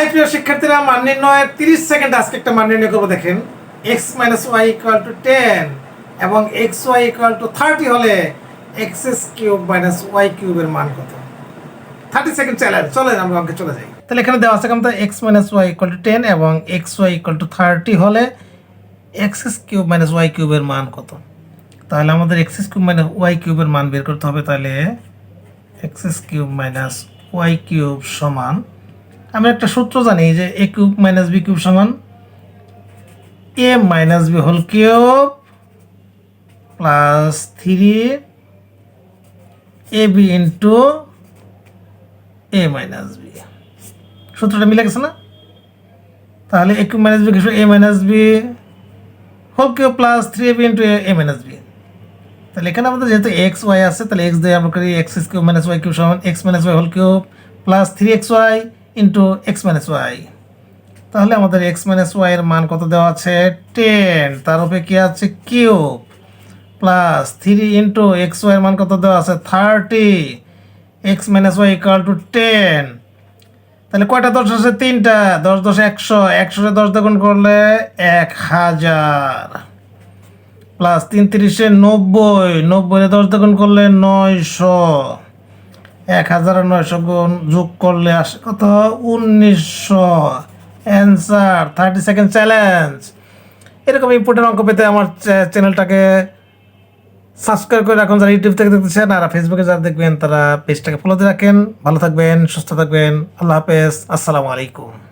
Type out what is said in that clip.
High, প্রিয় শিক্ষার্থীরা, মান নির্ণয়ের তিরিশ সেকেন্ড আজকে একটা মান নির্ণয় করব, দেখেন। X minus y equal to ten এবং x y equal to thirty হলে x s cube minus y কিউবের মান কত? থার্টি সেকেন্ড চ্যালেঞ্জ চলেন আমরা অঙ্কে চলে যাই। তাহলে এখানে দেওয়া আছে কেমন x minus y equal to ten এবং x y equal to thirty হলে x s cube minus y কিউবের মান কত? তাহলে আমাদের x s cube minus y কিউবের মান বের করতে হবে, তাহলে x s cube minus y cube সমান আমরা একটা সূত্র জানি যে a cube minus b cube সমান a minus b whole cube plus three a b into a minus b সূত্রটা মিলে গেছে না? তাহলে এ কিউব মাইনাস বি কিছু a minus b whole cube plus three a b into a minus b তাহলে এখানে আমাদের যেহেতু এক্স ওয়াই আছে, তাহলে এক্স দিয়ে আমরা করি x cube minus y cube সমান x minus y whole cube plus three x y into x minus y তাহলে আমাদের এক্স মাইনাস ওয়াই এর মান কত দেওয়া আছে? টেন তার উপরে কি আছে? Cube plus three into x y এর মান কত দেওয়া আছে? Thirty x minus y equal to ten তাহলে কয়টা দশ আছে তিনটা। দশ দশ একশো। একশোতে দশ দ্বিগুণ করলে এক হাজার। প্লাস তিন তিরিশে নব্বই। নব্বই দশ দ্বিগুণ করলে নয়শো। এক হাজার নয়শো গুণ যোগ করলে আসে কত? উনিশশো। অ্যান্সার থার্টি সেকেন্ড চ্যালেঞ্জ এরকম ইম্পর্টেন্ট অঙ্ক পেতে আমার চ্যানেলটাকে সাবস্ক্রাইব করে রাখুন। যারা ইউটিউব থেকে দেখতেছেন আর ফেসবুকে যারা দেখবেন, তারা পেজটাকে ফলোতে রাখেন। ভালো থাকবেন, সুস্থ থাকবেন। আল্লাহ হাফেজ। আসসালামু আলাইকুম।